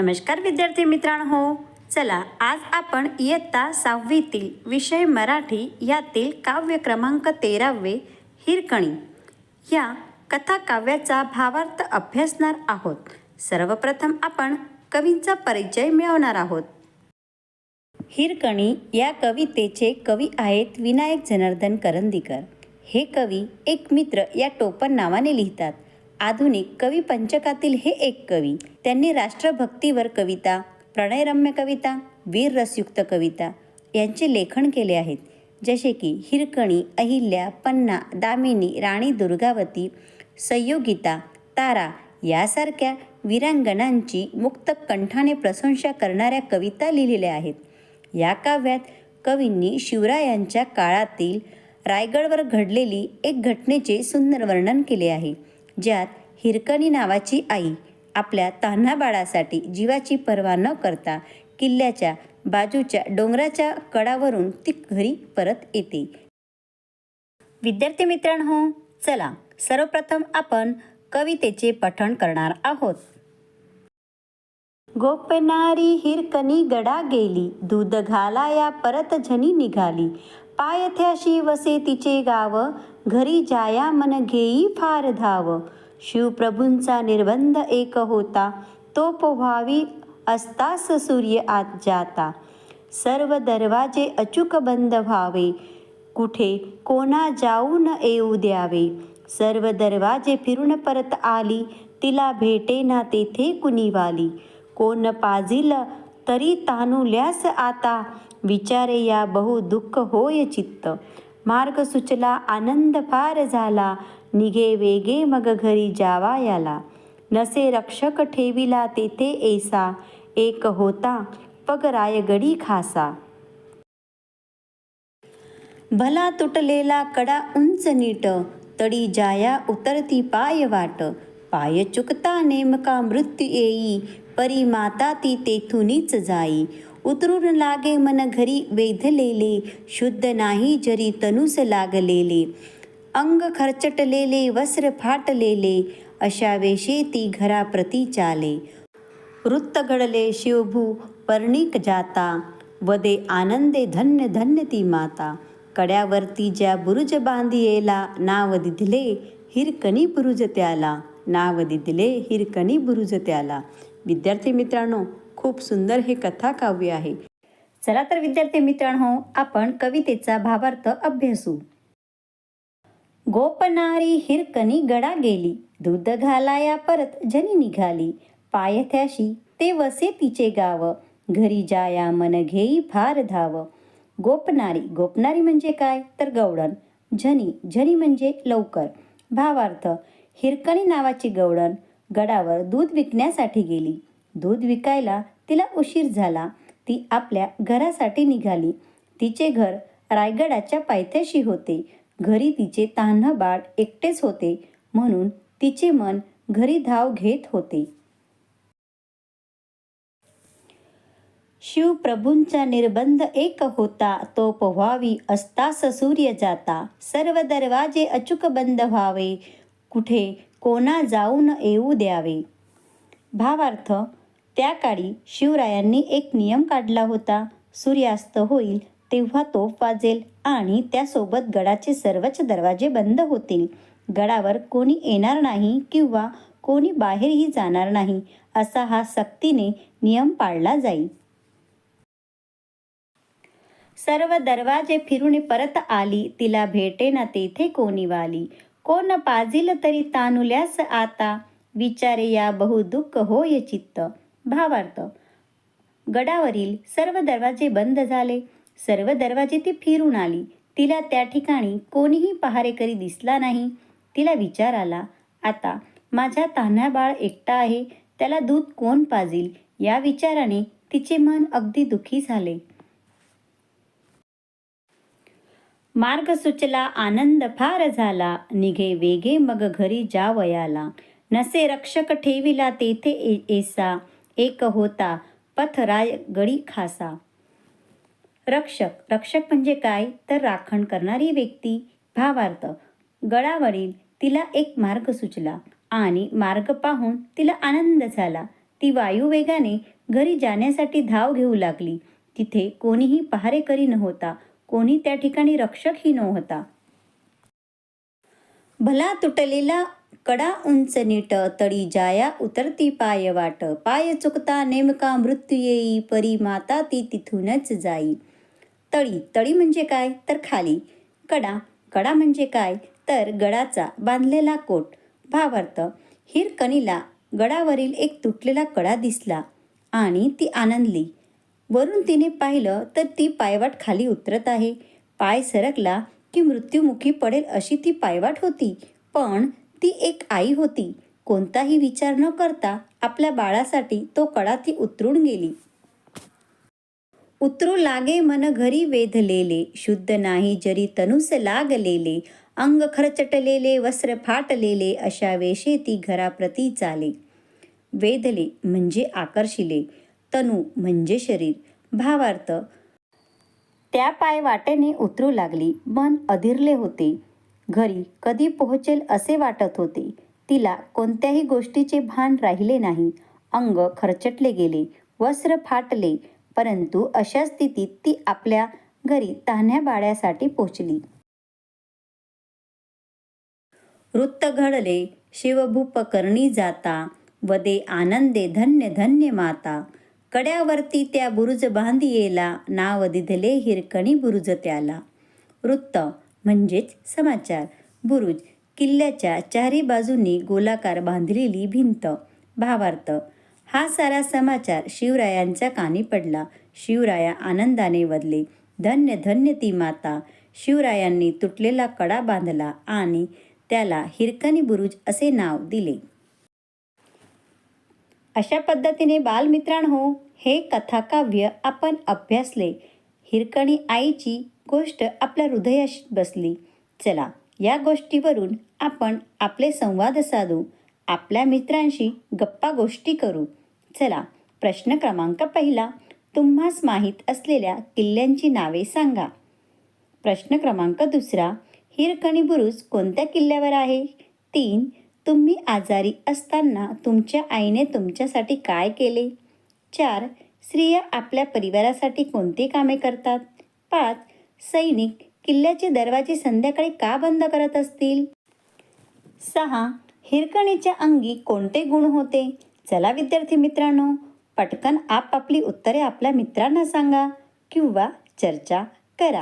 नमस्कार विद्यार्थी मित्रांनो. चला आज आपण इयत्ता सहावीतील विषय मराठी यातील काव्य क्रमांक तेरावे हिरकणी. या कथा काव्याचा भावार्थ अभ्यासणार आहोत. सर्वप्रथम आपण कवींचा परिचय मिळवणार आहोत. हिरकणी या कवितेचे कवी आहेत विनायक जनार्दन करंदीकर. हे कवी एक मित्र या टोपण नावाने लिहितात. आधुनिक कवी पंचकातील हे एक कवी. त्यांनी राष्ट्रभक्तीवर कविता प्रणयरम्य कविता वीर रसयुक्त कविता यांचे लेखन केले आहेत. जसे की हिरकणी अहिल्या पन्ना दामिनी राणी दुर्गावती संयोगिता तारा यासारख्या वीरांगणांची मुक्त कंठाने प्रशंसा करणाऱ्या कविता लिहिलेल्या आहेत. या काव्यात कवींनी शिवरायांच्या काळातील रायगडवर घडलेली एक घटनेचे सुंदर वर्णन केले आहे. ज्यात हिरकणी नावाची आई आपल्या तान्हा बाळासाठी जीवाची पर्वा न करता किल्ल्याच्या बाजूच्या डोंगराच्या कडावरून ती घरी परत येते. विद्यार्थी मित्रांनो चला सर्वप्रथम आपण कवितेचे पठण करणार आहोत. गोपनारी हिरकणी गडा गेली. दूध घालाया परत झनी निघाली. पायथ्याशी वसे तिचे गाव. घरी जाया मन घेई फार धाव. शिवप्रभूंचा निर्बंध एक होता. तो पोव्हावी असतास सूर्य आत जाता. सर्व दरवाजे अचूक बंद व्हावे. कुठे कोणा जाऊ न येऊ द्यावे. सर्व दरवाजे फिरून परत आली. तिला भेटे ना तेथे कुणी वाली. कोण पाजिल तरी तानुल्यास आता. विचारे या बहु दुःख होय चित्त. मार्ग सुचला आनंद फार झाला. निघे वेगे मग घरी जावा याला. नसे रक्षक ठेविला तेथे ऐसा. एक होता पग रायगडी खासा. भला तुटलेला कडा उंच नीट. तडी जाया उतरती पाय वाट. पाय चुकता नेमका मृत्यू येई. परी माता ती तेथूनच जाई. उतरून लागे मन घरी वेधलेले शुद्ध नाही जरी तनुस लागलेले. अंग खरचटलेले वस्त्र फाटलेले अशा वेशे ती घराप्रती चाले. वृत्त घडले शिवभू पर्णिक जाता. वदे आनंदे धन्य धन्य ती माता. कड्यावरती ज्या बुरुज बांधियेला नाव दिधले हिरकणी बुरुज त्याला. नाव दिधले हिरकणी बुरुज त्याला. विद्यार्थी मित्रांनो खूप सुंदर हे कथा काव्य आहे. चला तर विद्यार्थी मित्रांनो आपण कवितेचा भावार्थ अभ्यासू. गोपनारी हिरकणी गडा गेली दूध घालाया परत जनी निघाली. पायथ्याशी ते वसे तिचे गाव घरी जाया मन घेई फार धाव. गोपनारी गोपनारी म्हणजे काय? तर गवळण झनी झनी म्हणजे लवकर. भावार्थ हिरकणी नावाची गवळण गडावर दूध विकण्यासाठी गेली. दूध विकायला तिला उशीर झाला. ती आपल्या घरासाठी निघाली. तिचे घर रायगडाच्या पायथ्याशी होते. घरी तिचे तान्ह बाळ एकटेच होते. म्हणून तिचे मन घरी धाव घेत होते. शिवप्रभूंचा निर्बंध एक होता. तो पोहावी असतास सूर्य जाता. सर्व दरवाजे अचूक बंद व्हावे. कुठे कोणा जाऊन येऊ द्यावे. भावार्थ त्या काळी शिवरायांनी एक नियम काढला होता. सूर्यास्त होईल तेव्हा तोफ वाजेल आणि त्यासोबत गडाचे सर्वच दरवाजे बंद होतील. गडावर कोणी येणार नाही किंवा कोणी बाहेरही जाणार नाही असा हा सक्तीने नियम पाळला जाईल सर्व दरवाजे फिरून परत आली तिला भेटे ना तेथे कोणी वाली. कोण पाजिल तरी तानुल्यास आता? विचारे या बहु दुःख होय चित्त. भावार्थ गडावरील सर्व दरवाजे बंद झाले. सर्व दरवाजे ती फिरून आली. तिला त्या ठिकाणी कोणीही पहारेकरी दिसला नाही. तिला विचार आला आता माझ्या तान्हा बाळ एकटा आहे. त्याला दूध कोण पाजील? या विचाराने तिचे मन अगदी दुखी झाले. मार्ग सुचला आनंद फार झाला. निघे वेगे मग घरी जावयाला. नसे रक्षक ठेविला तेथे ए- एसा एक होता पथराय गडी खासा. रक्षक रक्षक म्हणजे काय? तर राखण करणारी व्यक्ती. भावार्थ गळावरील तिला एक मार्ग सुचला आणि मार्ग पाहून तिला आनंद झाला. ती वायुवेगाने घरी जाण्यासाठी धाव घेऊ लागली. तिथे कोणीही पहारेकरी नव्हता. कोणी त्या ठिकाणी रक्षकही नव्हता. भला तुटलेला कडा उंच नीट तळी जाया उतरती पाय वाट. पाय चुकता नेमका मृत्यू येई परी माता ती तिथूनच जाई. तळी तळी म्हणजे काय? तर खाली. कडा कडा म्हणजे काय? तर गडाचा बांधलेला कोट. भावार्थ हिरकणीला गडावरील एक तुटलेला कडा दिसला आणि ती आनंदली. वरून तिने पाहिलं तर ती पायवाट खाली उतरत आहे. पाय सरकला की मृत्युमुखी पडेल अशी ती पायवाट होती. पण ती एक आई होती. कोणताही विचार न करता आपल्या बाळासाठी तो कडा ती उतरून गेली. उतरू लागे मन घरी वेधलेले शुद्ध नाही जरी तनुस लागलेले अंग खरचटलेले वस्त्र फाटलेले अशा वेशे ती घराप्रती चाले. वेधले म्हणजे आकर्षिले. तनु म्हणजे शरीर. भावार्थ. त्या पाय वाटेने उतरू लागली. मन अधीरले होते. घरी कधी पोहोचेल असे वाटत होते. तिला कोणत्याही गोष्टीचे भान राहिले नाही. अंग खरचटले गेले. वस्त्र फाटले. परंतु अशा स्थितीत ती आपल्या घरी तान्ह्या बाळ्यासाठी पोचली. वृत्त घडले. शिवभूपकर्णी जाता. वदे आनंदे धन्य धन्य माता. कड्यावरती त्या बुरुज बांधियेला नाव दिधले हिरकणी बुरुज त्याला वृत्त म्हणजेच समाचार बुरुज किल्ल्याच्या चारी बाजूंनी गोलाकार बांधलेली भिंत भावार्थ हा सारा समाचार शिवरायांच्या कानी पडला शिवराया आनंदाने वदले धन्य धन्य ती माता शिवरायांनी तुटलेला कडा बांधला आणि त्याला हिरकणी बुरुज असे नाव दिले अशा पद्धतीने बालमित्रांनो हे कथाकाव्य आपण अभ्यासले. हिरकणी आईची गोष्ट आपल्या हृदयाशी बसली. चला या गोष्टीवरून आपण आपले संवाद साधू. आपल्या मित्रांशी गप्पा गोष्टी करू. चला प्रश्न क्रमांक पहिला. तुम्हास माहीत असलेल्या किल्ल्यांची नावे सांगा. प्रश्न क्रमांक दुसरा. हिरकणी बुरुज कोणत्या किल्ल्यावर आहे? तीन तुम्ही आजारी असताना तुमच्या आईने तुमच्यासाठी काय केले? चार स्त्रिया आपल्या परिवारासाठी कोणती कामे करतात? पाच सैनिक किल्ल्याचे दरवाजे संध्याकाळी का बंद करत असतील? सहा हिरकणीच्या अंगी कोणते गुण होते? चला विद्यार्थी मित्रांनो पटकन आपापली उत्तरे आपल्या मित्रांना सांगा किंवा चर्चा करा.